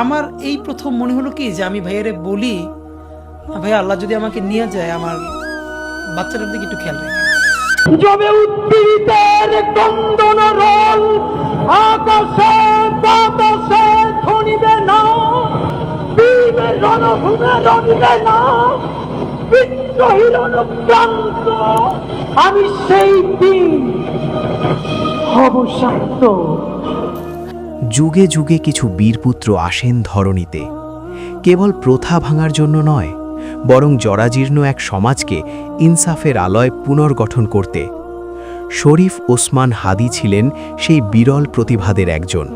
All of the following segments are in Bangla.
আমার এই প্রথম মনে হলো কি যে আমি ভাইয়ারে বলি ভাইয়া, আল্লাহ যদি আমাকে নিয়ে যায়, আমার বাচ্চাটার দিকে একটু খেয়াল রাখেন। জমে উদ্দীপিতের কন্দন রোল আকাশে বাতাসে ধনিবে না বীরের রণভূমে রণিবে না বিদ্রোহীর অনুক্রান্ত আমি সেই দিন হব শান্ত। যুগে যুগে কিছু বীরপুত্র আসেন ধরণীতে। কেবল প্রথা ভাঙার জন্য নয়, বরং জরাজীর্ণ এক সমাজকে ইনসাফের আলয় পুনর্গঠন করতে। শরীফ ওসমান হাদি ছিলেন সেই বিরল প্রতিভাদের একজন,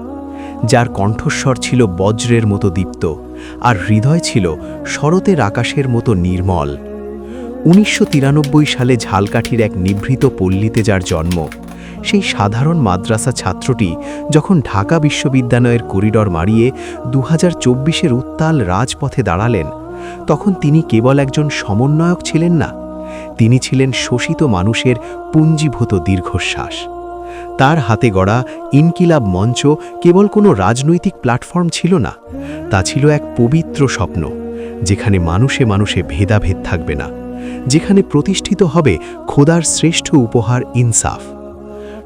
যার কণ্ঠস্বর ছিল বজ্রের মতো দীপ্ত, আর হৃদয় ছিল শরতের আকাশের মতো নির্মল। উনিশশো তিরানব্বই সালে ঝালকাঠির এক নিভৃত পল্লীতে যার জন্ম সেই সাধারণ মাদ্রাসা ছাত্রটি যখন ঢাকা বিশ্ববিদ্যালয়ের করিডর মারিয়ে দু হাজার উত্তাল রাজপথে দাঁড়ালেন, তখন তিনি কেবল একজন সমন্বয়ক ছিলেন না, তিনি ছিলেন শোষিত মানুষের পুঞ্জীভূত দীর্ঘশ্বাস। তার হাতে গড়া ইনকিলাব মঞ্চ কেবল কোনো রাজনৈতিক প্ল্যাটফর্ম ছিল না, তা ছিল এক পবিত্র স্বপ্ন, যেখানে মানুষে মানুষে ভেদাভেদ থাকবে না, যেখানে প্রতিষ্ঠিত হবে খোদার শ্রেষ্ঠ উপহার ইনসাফ।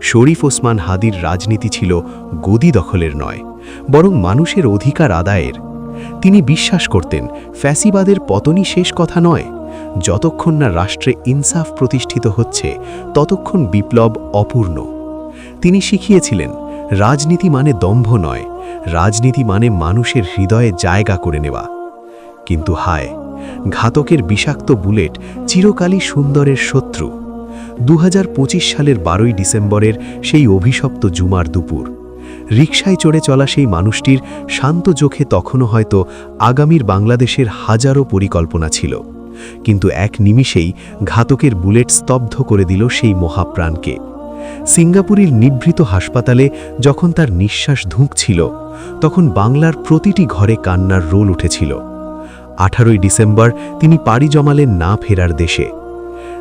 শরীফ ওসমান হাদির রাজনীতি ছিল গদি দখলের নয়, বরং মানুষের অধিকার আদায়ের। তিনি বিশ্বাস করতেন, ফ্যাসিবাদের পতনই শেষ কথা নয়। যতক্ষণ না রাষ্ট্রে ইনসাফ প্রতিষ্ঠিত হচ্ছে, ততক্ষণ বিপ্লব অপূর্ণ। তিনি শিখিয়েছিলেন, রাজনীতি মানে দম্ভ নয়, রাজনীতি মানে মানুষের হৃদয়ে জায়গা করে নেওয়া। কিন্তু হায়, ঘাতকের বিষাক্ত বুলেট চিরকালই সুন্দরের শত্রু। দু হাজার পঁচিশ সালের বারোই ডিসেম্বরের সেই অভিশপ্ত জুমার দুপুর। রিকশায় চড়ে চলা সেই মানুষটির শান্ত চোখে তখনও হয়তো আগামীর বাংলাদেশের হাজারো পরিকল্পনা ছিল। কিন্তু এক নিমিষেই ঘাতকের বুলেট স্তব্ধ করে দিল সেই মহাপ্রাণকে। সিঙ্গাপুরের নিভৃত হাসপাতালে যখন তার নিঃশ্বাস ধুঁকছিল, তখন বাংলার প্রতিটি ঘরে কান্নার রোল উঠেছিল। আঠারোই ডিসেম্বর তিনি পাড়ি জমালেন না ফেরার দেশে।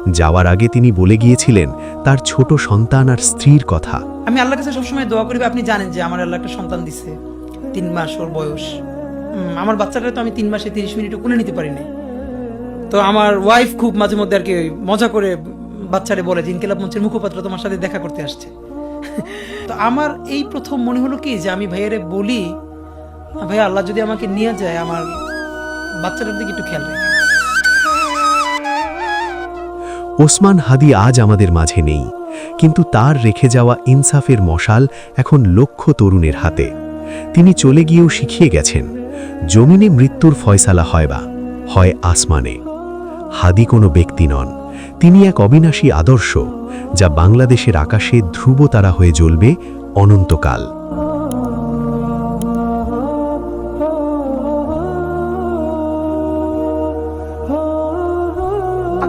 যাওয়ার আগে তিনি বলে গিয়েছিলেন, তার ছোট সন্তান আর স্ত্রীর কথা। আমি আল্লাহর কাছে সবসময় দোয়া করি আপনি জানেন যে আমার আল্লাহ একটা সন্তান দিছে, তিন মাস ওর বয়স। আমার বাচ্চাটা তো আমি তিন মাসে তিরিশ মিনিটও কোলে নিতে পারিনি তো আমার ওয়াইফ খুব মাঝে মধ্যে আর কি মজা করে বাচ্চারে বলে যে ইনকিলাব মঞ্চের মুখপাত্র তোমার সাথে দেখা করতে আসছে। তো আমার এই প্রথম মনে হলো কি যে আমি ভাইয়ারে বলি, ভাইয়া, আল্লাহ যদি আমাকে নিয়ে যায়, আমার বাচ্চাটার দিকে একটু খেয়াল রাখেন ওসমান হাদি আজ আমাদের মাঝে নেই, কিন্তু তার রেখে যাওয়া ইনসাফের মশাল এখন লক্ষ তরুণের হাতে। তিনি চলে গিয়েও শিখিয়ে গেছেন, জমিনে মৃত্যুর ফয়সালা হয় বা? হয় আসমানে। হাদি কোনো ব্যক্তি নন। তিনি এক অবিনাশী আদর্শ, যা বাংলাদেশের আকাশে ধ্রুবতারা হয়ে জ্বলবে অনন্তকাল।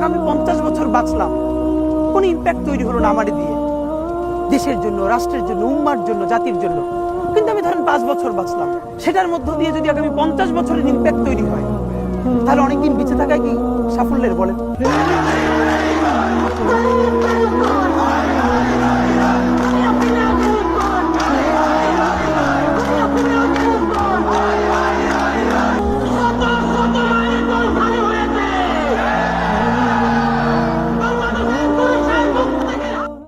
আগামী পঞ্চাশ বছর বাঁচলাম। কোন ইম্প্যাক্ট তৈরি হলো না আমার দিয়ে। দেশের জন্য, রাষ্ট্রের জন্য, উম্মার জন্য, জাতির জন্য। কিন্তু আমি ধরেন পাঁচ বছর বাঁচলাম। সেটার মধ্য দিয়ে যদি আগামী পঞ্চাশ বছরের ইম্প্যাক্ট তৈরি হয়, তাহলে অনেকদিন বেঁচে থাকা কি সাফল্যের বলেন